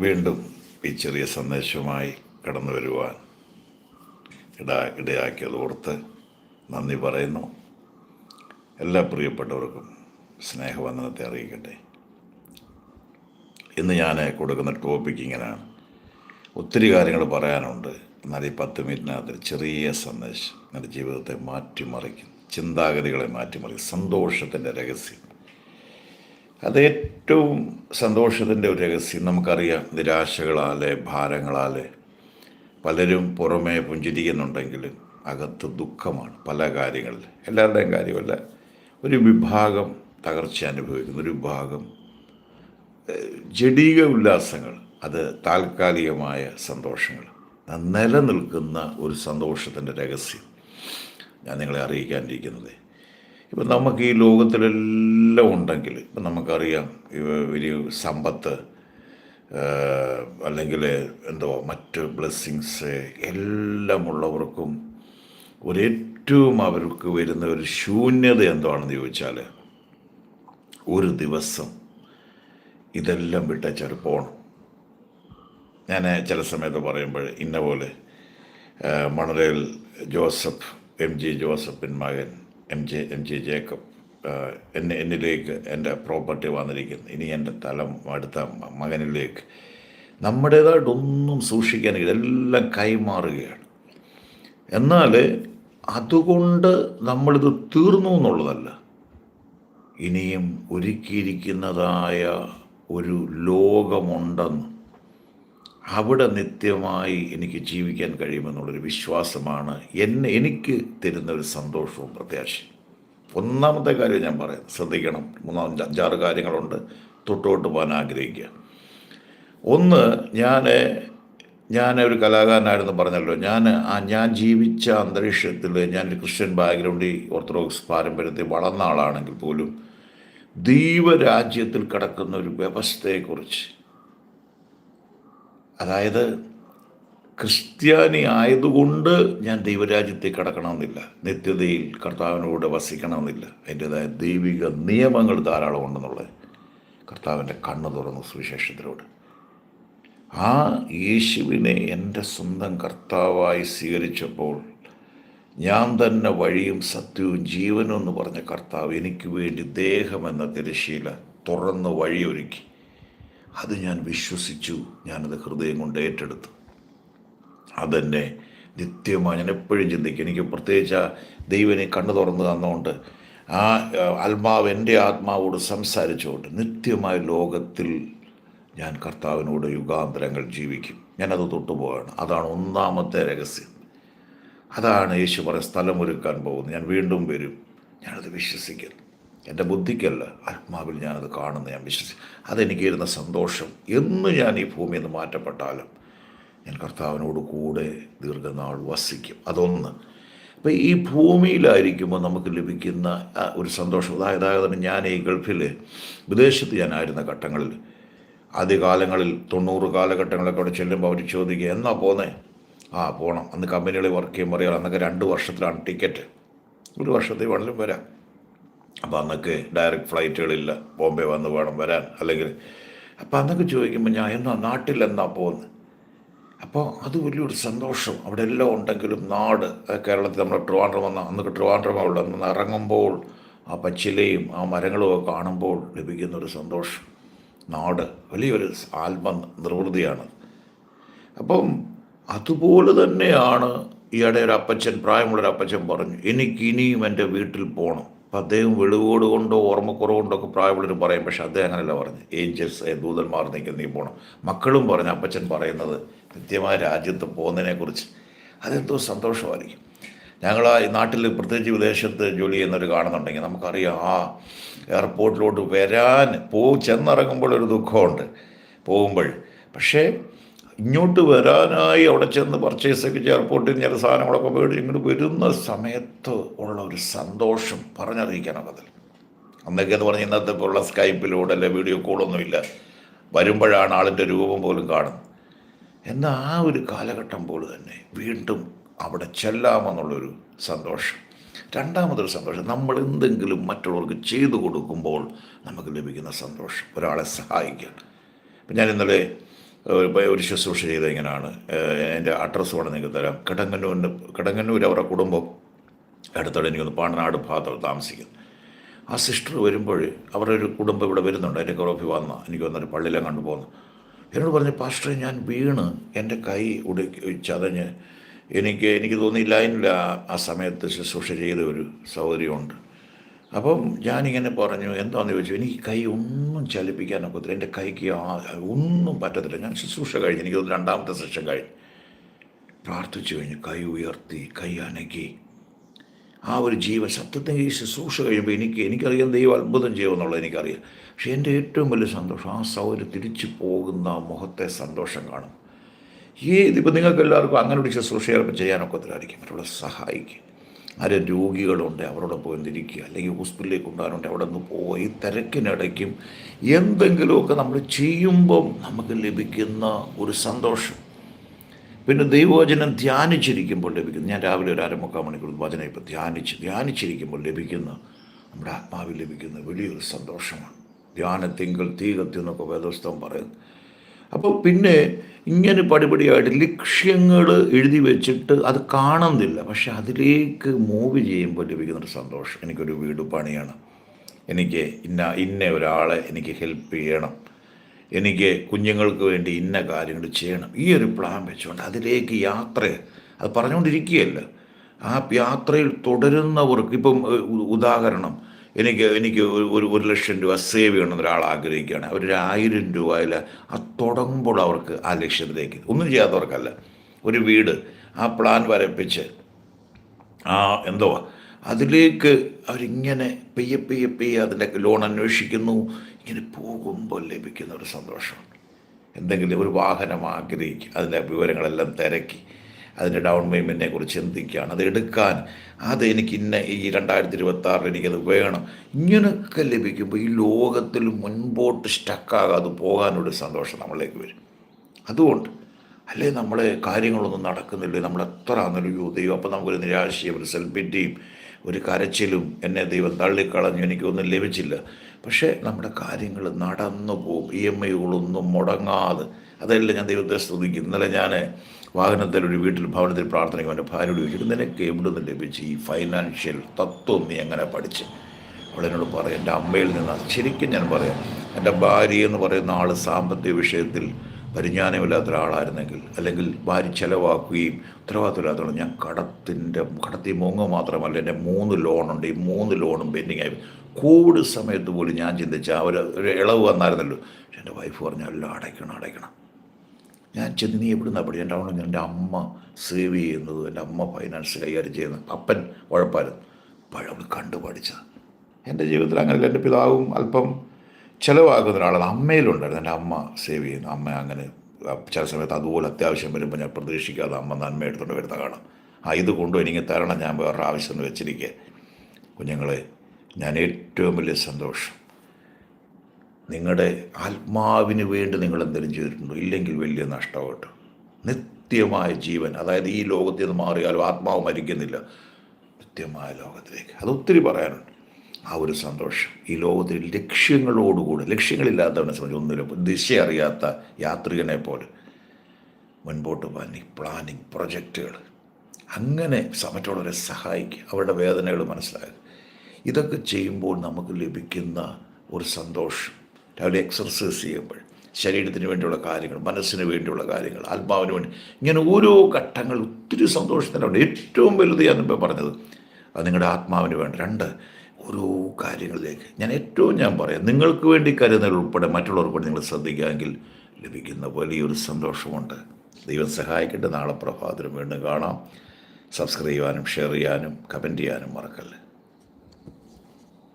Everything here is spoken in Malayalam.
വീണ്ടും ഈ ചെറിയ സന്ദേശവുമായി കടന്നു വരുവാൻ ഇടാ ഇടയാക്കിയത് ഓർത്ത് നന്ദി പറയുന്നു. എല്ലാ പ്രിയപ്പെട്ടവർക്കും സ്നേഹവന്ദനത്തെ അറിയിക്കട്ടെ. ഇന്ന് ഞാൻ കൊടുക്കുന്ന ടോപ്പിക് ഇങ്ങനെയാണ് ഒത്തിരി കാര്യങ്ങൾ പറയാനുണ്ട്. എന്നാൽ ഈ പത്ത് മിനിറ്റിനകത്ത് ചെറിയ സന്ദേശം എന്റെ ജീവിതത്തെ മാറ്റിമറിക്കും. ചിന്താഗതികളെ മാറ്റിമറിക്കും. സന്തോഷത്തിന്റെ രഹസ്യം. അത് ഏറ്റവും സന്തോഷത്തിന്റെ ഒരു രഹസ്യം നമുക്കറിയാം. നിരാശകളാലെ ഭാരങ്ങളാലെ പലരും പുറമേ പുഞ്ചിരിക്കുന്നുണ്ടെങ്കിലും അകത്ത് ദുഃഖമാണ് പല കാര്യങ്ങളിൽ. എല്ലാവരുടെയും കാര്യമല്ല. ഒരു വിഭാഗം തകർച്ച അനുഭവിക്കുന്ന ഒരു വിഭാഗം ജടീക ഉല്ലാസങ്ങൾ അത് താൽക്കാലികമായ സന്തോഷങ്ങൾ. നിലനിൽക്കുന്ന ഒരു സന്തോഷത്തിന്റെ രഹസ്യം ഞാൻ നിങ്ങളെ അറിയിക്കാനിരിക്കുന്നത്. ഇപ്പം നമുക്ക് ഈ ലോകത്തിലെല്ലാം ഉണ്ടെങ്കിൽ ഇപ്പം നമുക്കറിയാം വലിയ സമ്പത്ത് അല്ലെങ്കിൽ എന്തോ മറ്റ് ബ്ലെസ്സിങ്സ് എല്ലാം ഉള്ളവർക്കും ഒരേറ്റവും അവർക്ക് വരുന്ന ഒരു ശൂന്യത എന്താണെന്ന് ചോദിച്ചാൽ ഒരു ദിവസം ഇതെല്ലാം വിട്ടച്ചാൽ പോകണം ഞാൻ ചില സമയത്ത് പറയുമ്പോൾ ഇന്ന പോലെ മണറേൽ ജോസഫ് എം ജി ജോസഫിൻ മകൻ M J M J Jacob എന്നെ എന്നിലേക്ക് എന്റെ പ്രോപ്പർട്ടി വന്നിരിക്കുന്നു. ഇനി എന്റെ തലം അടുത്ത മകനിലേക്ക്. നമ്മുടേതായിട്ടൊന്നും സൂക്ഷിക്കാൻ ഇതെല്ലാം കൈമാറുകയാണ്. എന്നാൽ അതുകൊണ്ട് നമ്മളിത് തീർന്നു എന്നുള്ളതല്ല. ഇനിയും ഒരുക്കിയിരിക്കുന്നതായ ഒരു ലോകമുണ്ടെന്ന് അവിടെ നിത്യമായി എനിക്ക് ജീവിക്കാൻ കഴിയുമെന്നുള്ളൊരു വിശ്വാസമാണ് എന്നെ എനിക്ക് തരുന്ന ഒരു സന്തോഷവും പ്രത്യാശയും. ഒന്നാമത്തെ കാര്യം ഞാൻ പറയാം. ശ്രദ്ധിക്കണം. മൂന്നാം അഞ്ചാറ് കാര്യങ്ങളുണ്ട്. തൊട്ടോട്ട് പോകാൻ ആഗ്രഹിക്കുക. ഒന്ന് ഞാൻ ഞാൻ ഒരു കലാകാരനായിരുന്നു പറഞ്ഞല്ലോ. ഞാൻ ആ ഞാൻ ജീവിച്ച അന്തരീക്ഷത്തിൽ ഞാൻ ക്രിസ്ത്യൻ ബാക്ക്ഗ്രൗണ്ടിൽ ഓർത്തഡോക്സ് പാരമ്പര്യത്തിൽ വളർന്ന ആളാണെങ്കിൽ പോലും ദൈവരാജ്യത്തിൽ കിടക്കുന്ന ഒരു വ്യവസ്ഥയെക്കുറിച്ച് അതായത് ക്രിസ്ത്യാനി ആയതുകൊണ്ട് ഞാൻ ദൈവരാജ്യത്തെ കടക്കണമെന്നില്ല. നിത്യതയിൽ കർത്താവിനോട് വസിക്കണമെന്നില്ല. അതിന്റെതായ ദൈവിക നിയമങ്ങൾ ധാരാളം ഉണ്ടെന്നുള്ളത് കർത്താവിന്റെ കണ്ണ് തുറന്നു സുവിശേഷത്തിലൂടെ ആ യേശുവിനെ എന്റെ സ്വന്തം കർത്താവായി സ്വീകരിച്ചപ്പോൾ ഞാൻ തന്നെ വഴിയും സത്യവും ജീവനും എന്ന് പറഞ്ഞ കർത്താവ് എനിക്ക് വേണ്ടി ദേഹമെന്ന തിരശീല തുറന്ന് വഴിയൊരുക്കി. അത് ഞാൻ വിശ്വസിച്ചു. ഞാനത് ഹൃദയം കൊണ്ട് ഏറ്റെടുത്തു. അതെന്നെ നിത്യമായി ഞാൻ എപ്പോഴും ചിന്തിക്കും. എനിക്ക് പ്രത്യേകിച്ച് ദൈവനെ കണ്ണു തുറന്ന് തന്നുകൊണ്ട് ആ ആത്മാവ് എന്റെ ആത്മാവോട് സംസാരിച്ചുകൊണ്ട് നിത്യമായ ലോകത്തിൽ ഞാൻ കർത്താവിനോട് യുഗാന്തരങ്ങൾ ജീവിക്കും. ഞാനത് തൊട്ടുപോവാണ് അതാണ് ഒന്നാമത്തെ രഹസ്യം. അതാണ് യേശു പറ സ്ഥലമൊരുക്കാൻ പോകുന്നത്. ഞാൻ വീണ്ടും വരും. ഞാനത് വിശ്വസിക്കുന്നു. എന്റെ ബുദ്ധിക്കല്ല. ആത്മാവിൽ ഞാനത് കാണുന്നു ഞാൻ വിശ്വസി അതെനിക്ക് ഇരുന്ന സന്തോഷം എന്ന് ഞാൻ ഈ ഭൂമിയിൽ നിന്ന് മാറ്റപ്പെട്ടാലും ഞാൻ കർത്താവിനോട് കൂടെ ദീർഘനാൾ വസിക്കും. അതൊന്ന്. അപ്പം ഈ ഭൂമിയിലായിരിക്കുമ്പോൾ നമുക്ക് ലഭിക്കുന്ന ഒരു സന്തോഷം. അതായത് ഞാൻ ഈ ഗൾഫിൽ വിദേശത്ത് ഞാനായിരുന്ന ഘട്ടങ്ങളിൽ ആദ്യകാലങ്ങളിൽ തൊണ്ണൂറ് കാലഘട്ടങ്ങളൊക്കെ അവിടെ ചെല്ലുമ്പോൾ അവർ ചോദിക്കുക എന്നാ പോന്നേ? ആ പോകണം അന്ന് കമ്പനികളിൽ വർക്ക് ചെയ്യുമ്പോൾ അറിയാം അന്നൊക്കെ രണ്ട് വർഷത്തിലാണ് ടിക്കറ്റ് ഒരു വർഷത്തിൽ വേണമെങ്കിലും വരാം. അപ്പോൾ അന്നൊക്കെ ഡയറക്റ്റ് ഫ്ലൈറ്റുകളില്ല ബോംബെ വന്ന് വേണം വരാൻ. അല്ലെങ്കിൽ അപ്പോൾ അന്നൊക്കെ ചോദിക്കുമ്പോൾ ഞാൻ എന്നാ നാട്ടിൽ എന്നാ പോകുന്നത് അപ്പോൾ അത് വലിയൊരു സന്തോഷം. അവിടെ എല്ലാം ഉണ്ടെങ്കിലും നാട് കേരളത്തിൽ നമ്മുടെ ട്രിവാൻഡ്രം വന്ന അന്നൊക്കെ ട്രിവാൻഡ്രം അവിടെ നിന്ന് ഇറങ്ങുമ്പോൾ ആ പച്ചിലയും ആ മരങ്ങളും കാണുമ്പോൾ ലഭിക്കുന്നൊരു സന്തോഷം. നാട് വലിയൊരു ആത്മ നിർവൃതിയാണ്. അപ്പം അതുപോലെ തന്നെയാണ് ഈയിടെ ഒരു അപ്പച്ചൻ പ്രായമുള്ളൊരു അപ്പച്ചൻ പറഞ്ഞു എനിക്കിനിയും എന്റെ വീട്ടിൽ പോകണം അപ്പം അദ്ദേഹം വെളിവോട് കൊണ്ടോ ഓർമ്മക്കുറവുകൊണ്ടോ ഒക്കെ പ്രായമുള്ളവർ പറയും പക്ഷെ അദ്ദേഹം അങ്ങനെയല്ല പറഞ്ഞു ഏഞ്ചൽസ് ദൂതന്മാർ നീക്കി നീ പോകണം മക്കളും പറഞ്ഞു അപ്പച്ചൻ പറയുന്നത് കൃത്യമായ രാജ്യത്ത് പോകുന്നതിനെക്കുറിച്ച്. അതെന്തോ സന്തോഷമായിരിക്കും. ഞങ്ങൾ ആ നാട്ടിൽ പ്രത്യേകിച്ച് വിദേശത്ത് ജോലി ചെയ്യുന്നവർ കാണുന്നുണ്ടെങ്കിൽ നമുക്കറിയാം ആ എയർപോർട്ടിലോട്ട് വരാൻ പോ ചെന്നിറങ്ങുമ്പോൾ ഒരു ദുഃഖമുണ്ട്. പോകുമ്പോൾ. പക്ഷേ ഇങ്ങോട്ട് വരാനായി അവിടെ ചെന്ന് പർച്ചേസൊക്കെ ഒക്കെ നിന്ന് ചില സാധനങ്ങളൊക്കെ മേടിച്ച് ഇങ്ങോട്ട് വരുന്ന സമയത്ത് ഉള്ള ഒരു സന്തോഷം പറഞ്ഞറിയിക്കാനൊക്കത്തില്ല അന്നൊക്കെ എന്ന് പറഞ്ഞാൽ ഇന്നത്തെ പോലുള്ള സ്കൈപ്പിലൂടെ അല്ലെ വീഡിയോ കോളൊന്നുമില്ല വരുമ്പോഴാണ് ആളിന്റെ രൂപം പോലും കാണുന്നത്. എന്നാൽ ആ ഒരു കാലഘട്ടം പോലെ തന്നെ വീണ്ടും അവിടെ ചെല്ലാമെന്നുള്ളൊരു സന്തോഷം. രണ്ടാമതൊരു സന്തോഷം നമ്മൾ എന്തെങ്കിലും മറ്റുള്ളവർക്ക് ചെയ്തു കൊടുക്കുമ്പോൾ നമുക്ക് ലഭിക്കുന്ന സന്തോഷം. ഒരാളെ സഹായിക്കുക ഞാൻ ഇന്നലെ ഒരു ഒരു ശുശ്രൂഷ ചെയ്ത ഇങ്ങനെയാണ് എന്റെ അഡ്രസ്സ് വേണം നിങ്ങൾക്ക് തരാം. കിടങ്ങന്നൂരിന്റെ കിടങ്ങന്നൂർ അവരുടെ കുടുംബം അടുത്തോടെ എനിക്കൊന്ന് പാണ്ടനാട് ഭാഗത്തോട് താമസിക്കുന്നു. ആ സിസ്റ്റർ വരുമ്പോൾ അവരുടെ ഒരു കുടുംബം ഇവിടെ വരുന്നുണ്ട്. എന്റെ കുറവി വന്ന എനിക്ക് വന്നൊരു പള്ളിയിലെ കണ്ടു പോകുന്നു. എന്നോട് പറഞ്ഞു പാസ്റ്ററെ ഞാൻ വീണ്. എന്റെ കൈ ഉടുക്കി ചതഞ്ഞ്. എനിക്ക് എനിക്ക് തോന്നി ലൈനിൽ ആ- ആ സമയത്ത് ശുശ്രൂഷ ചെയ്ത ഒരു സൗകര്യമുണ്ട്. അപ്പം ഞാനിങ്ങനെ പറഞ്ഞു എന്താണെന്ന് ചോദിച്ചു? എനിക്ക് കൈ ഒന്നും ചലിപ്പിക്കാനൊക്കത്തില്ല. എന്റെ കൈക്ക് ഒന്നും പറ്റത്തില്ല. ഞാൻ ശുശ്രൂഷ കഴിഞ്ഞു എനിക്ക് രണ്ടാമത്തെ സെഷൻ കഴിഞ്ഞു. പ്രാർത്ഥിച്ചു കഴിഞ്ഞു കൈ ഉയർത്തി കൈ അനക്കി. ആ ഒരു ജീവൻ സത്യത്തിന് ഈ ശുശ്രൂഷ കഴിയുമ്പോൾ എനിക്ക് എനിക്കറിയാം ദൈവം അത്ഭുതം ചെയ്യുമെന്നുള്ളത് എനിക്കറിയാം. പക്ഷേ എന്റെ ഏറ്റവും വലിയ സന്തോഷം ആ സൗര തിരിച്ചു പോകുന്ന മുഖത്തെ സന്തോഷം കാണും. ഈ ഇതിപ്പോൾ നിങ്ങൾക്ക് എല്ലാവർക്കും അങ്ങനെ ഒരു ശുശ്രൂഷ ചിലപ്പോൾ ചെയ്യാനൊക്കത്തിലായിരിക്കും മറ്റുള്ള സഹായിക്കും. ആരും രോഗികളുണ്ട് അവരോട് പോയി നിരിക്കുക അല്ലെങ്കിൽ ഹോസ്പിറ്റലിലേക്ക് കൊണ്ടുപോകാനുണ്ട് അവിടെ നിന്ന് പോയി തിരക്കിനിടയ്ക്കും എന്തെങ്കിലുമൊക്കെ നമ്മൾ ചെയ്യുമ്പം നമുക്ക് ലഭിക്കുന്ന ഒരു സന്തോഷം. പിന്നെ ദൈവവചനം ധ്യാനിച്ചിരിക്കുമ്പോൾ ലഭിക്കുന്നു ഞാൻ രാവിലെ ഒരു അരമുക്കാൽ മണിക്കൂർ വചനം ഇപ്പോൾ ധ്യാനിച്ച് ധ്യാനിച്ചിരിക്കുമ്പോൾ ലഭിക്കുന്ന നമ്മുടെ ആത്മാവിൽ ലഭിക്കുന്ന വലിയൊരു സന്തോഷമാണ്. ധ്യാനത്തിങ്കൽ തീ കത്തി എന്നൊക്കെ വേദോസ്തവം പറയുന്നു. അപ്പോൾ പിന്നെ ഇങ്ങനെ പടിപടിയായിട്ട് ലക്ഷ്യങ്ങൾ എഴുതി വെച്ചിട്ട് അത് കാണുന്നില്ല. പക്ഷെ അതിലേക്ക് മൂവ് ചെയ്യുമ്പോൾ ലഭിക്കുന്നൊരു സന്തോഷം. എനിക്കൊരു വീട് പണിയണം. എനിക്ക് ഇന്ന ഇന്ന ഒരാളെ എനിക്ക് ഹെൽപ്പ് ചെയ്യണം. എനിക്ക് കുഞ്ഞുങ്ങൾക്ക് വേണ്ടി ഇന്ന കാര്യങ്ങൾ ചെയ്യണം. ഈ ഒരു പ്ലാൻ വെച്ചുകൊണ്ട് അതിലേക്ക് യാത്ര അത് പറഞ്ഞുകൊണ്ടിരിക്കുകയല്ല. ആ യാത്രയിൽ തുടരുന്നവർക്ക് ഇപ്പം ഉദാഹരണം എനിക്ക് എനിക്ക് ഒരു- ഒരു ഒരു ലക്ഷം രൂപ സേവ് ചെയ്യണമെന്ന് ഒരാൾ ആഗ്രഹിക്കുകയാണ്. അവരൊരു ആയിരം രൂപയിൽ ആ തുടങ്ങുമ്പോൾ അവർക്ക് ആ ലക്ഷ്യത്തിലേക്ക് ഒന്നും ചെയ്യാത്തവർക്കല്ല. ഒരു വീട് ആ പ്ലാൻ വരപ്പിച്ച് ആ എന്തോ അതിലേക്ക് അവരിങ്ങനെ പെയ്യെ പെയ്യെ പെയ്യെ അതിന്റെ ലോൺ അന്വേഷിക്കുന്നു. ഇങ്ങനെ പോകുമ്പോൾ ലഭിക്കുന്ന ഒരു സന്തോഷമാണ് എന്തെങ്കിലും ഒരു വാഹനം ആഗ്രഹിക്കുക അതിന്റെ വിവരങ്ങളെല്ലാം തിരക്കി. അതിന്റെ ഡൗൺ പേയ്മെന്റിനെ കുറിച്ച് ചിന്തിക്കുകയാണ്. അത് എടുക്കാൻ അത് എനിക്ക് ഇന്ന ഈ രണ്ടായിരത്തി ഇരുപത്തി ആറിൽ എനിക്കത് വേണം. ഇങ്ങനെയൊക്കെ ലഭിക്കുമ്പോൾ ഈ ലോകത്തിൽ മുൻപോട്ട് സ്റ്റക്കാകാതെ പോകാനൊരു സന്തോഷം നമ്മളിലേക്ക് വരും. അതുകൊണ്ട് അല്ലേ നമ്മളെ കാര്യങ്ങളൊന്നും നടക്കുന്നില്ല? നമ്മൾ എത്ര ആണെങ്കിലും ദൈവം. അപ്പം നമുക്കൊരു നിരാശയും ഒരു സെൽഫിറ്റിയും ഒരു കരച്ചിലും എന്നെ ദൈവം തള്ളിക്കളഞ്ഞു. എനിക്കൊന്നും ലഭിച്ചില്ല. പക്ഷേ നമ്മുടെ കാര്യങ്ങൾ നടന്നു പോകും ഇ എം ഐകളൊന്നും മുടങ്ങാതെ. അതല്ല ഞാൻ ദൈവത്തെ സ്തുതിക്കും. ഇന്നലെ ഞാൻ വാഹനത്തിൽ ഒരു വീട്ടിൽ ഭവനത്തിൽ പ്രാർത്ഥനയ്ക്ക് അവന്റെ ഭാര്യയോട് ചോദിച്ചിട്ട് നിനക്ക് എവിടെ നിന്ന് ലഭിച്ച് ഈ ഫൈനാൻഷ്യൽ തത്വം നീ എങ്ങനെ പഠിച്ച്? അവളെന്നോട് പറയും എന്റെ അമ്മയിൽ നിന്ന് ശരിക്കും ഞാൻ പറയാം എന്റെ ഭാര്യ എന്ന് പറയുന്ന ആൾ സാമ്പത്തിക വിഷയത്തിൽ പരിജ്ഞാനമില്ലാത്ത ഒരാളായിരുന്നെങ്കിൽ അല്ലെങ്കിൽ ഭാര്യ ചിലവാക്കുകയും ഉത്തരവാദിത്തമില്ലാത്ത ഞാൻ കടത്തിന്റെ കടത്തി മൂങ്ങ മാത്രമല്ല എന്റെ മൂന്ന് ലോണുണ്ട് ഈ മൂന്ന് ലോണും പെൻഡിങ് ആയി. കോവിഡ് സമയത്ത് പോലും ഞാൻ ചിന്തിച്ച അവർ ഒരു ഇളവ് വന്നായിരുന്നല്ലോ. പക്ഷെ എന്റെ വൈഫ് പറഞ്ഞാൽ എല്ലാം അടയ്ക്കണം അടയ്ക്കണം. ഞാൻ ചെന്ന് നീ എവിടുന്ന പഠിച്ചത് എന്റെ അവിടെ എന്റെ അമ്മ സേവ് ചെയ്യുന്നത് എന്റെ അമ്മ ഫൈനാൻസ് കൈകാര്യം ചെയ്യുന്നത്. അപ്പൻ ഉഴപ്പാലും അവൾ കണ്ടു പഠിച്ചത്. എന്റെ ജീവിതത്തിൽ അങ്ങനെ എന്റെ പിതാവും അല്പം ചിലവാക്കുന്ന ഒരാളാണ്. അമ്മയിലുണ്ടായിരുന്നു. എന്റെ അമ്മ സേവ് ചെയ്യുന്നു. അമ്മ അങ്ങനെ ചില സമയത്ത് അതുപോലെ അത്യാവശ്യം വരുമ്പോൾ ഞാൻ പ്രതീക്ഷിക്കാതെ അമ്മ നന്മ എടുത്തുകൊണ്ട് വരുന്ന കാണാം. ആ ഇത് കൊണ്ടു എനിക്ക് തരണം. ഞാൻ വേറൊരു എന്ന് വെച്ചിരിക്കുക കുഞ്ഞുങ്ങളെ ഞാൻ ഏറ്റവും വലിയ സന്തോഷം. നിങ്ങളുടെ ആത്മാവിന് വേണ്ടി നിങ്ങൾ എന്തെങ്കിലും ചെയ്തിട്ടുണ്ടോ? ഇല്ലെങ്കിൽ വലിയ നഷ്ടമായിട്ട് നിത്യമായ ജീവൻ അതായത് ഈ ലോകത്തിൽ നിന്ന് മാറിയാലും ആത്മാവ് മരിക്കുന്നില്ല. നിത്യമായ ലോകത്തിലേക്ക്. അത് ഒത്തിരി പറയാനുണ്ട്. ആ ഒരു സന്തോഷം. ഈ ലോകത്തിൽ ലക്ഷ്യങ്ങളോടുകൂടി ലക്ഷ്യങ്ങളില്ലാത്തവനെ സംബന്ധിച്ച് ഒന്നിലും ദിശ അറിയാത്ത യാത്രികനെ പോലെ മുൻപോട്ട് പ്ലാനിങ് പ്ലാനിങ് പ്രൊജക്റ്റുകൾ അങ്ങനെ സമറ്റുള്ളവരെ മറ്റുള്ളവരെ സഹായിക്കുക. അവരുടെ വേദനകൾ മനസ്സിലാക്കുക. ഇതൊക്കെ ചെയ്യുമ്പോൾ നമുക്ക് ലഭിക്കുന്ന ഒരു സന്തോഷം. രാവിലെ എക്സർസൈസ് ചെയ്യുമ്പോൾ ശരീരത്തിന് വേണ്ടിയുള്ള കാര്യങ്ങൾ മനസ്സിന് വേണ്ടിയുള്ള കാര്യങ്ങൾ ആത്മാവിന് വേണ്ടി ഇങ്ങനെ ഓരോ ഘട്ടങ്ങൾ ഒത്തിരി സന്തോഷത്തിനുണ്ട്. ഏറ്റവും വലുത് ഞാൻ മുമ്പേ പറഞ്ഞത് അത് നിങ്ങളുടെ ആത്മാവിന് വേണ്ട. രണ്ട് ഓരോ കാര്യങ്ങളിലേക്ക്. ഞാൻ ഏറ്റവും ഞാൻ പറയാം നിങ്ങൾക്ക് വേണ്ടി കരുതൽ ഉൾപ്പെടെ മറ്റുള്ളവർ നിങ്ങൾ ശ്രദ്ധിക്കുകയെങ്കിൽ ലഭിക്കുന്ന വലിയൊരു സന്തോഷമുണ്ട്. ദൈവം സഹായിക്കട്ടെ. നാളെ പ്രഭാതത്തിനും വീണ്ടും കാണാം. സബ്സ്ക്രൈബ് ചെയ്യാനും ഷെയർ ചെയ്യാനും കമന്റ് ചെയ്യാനും മറക്കല്ലേ.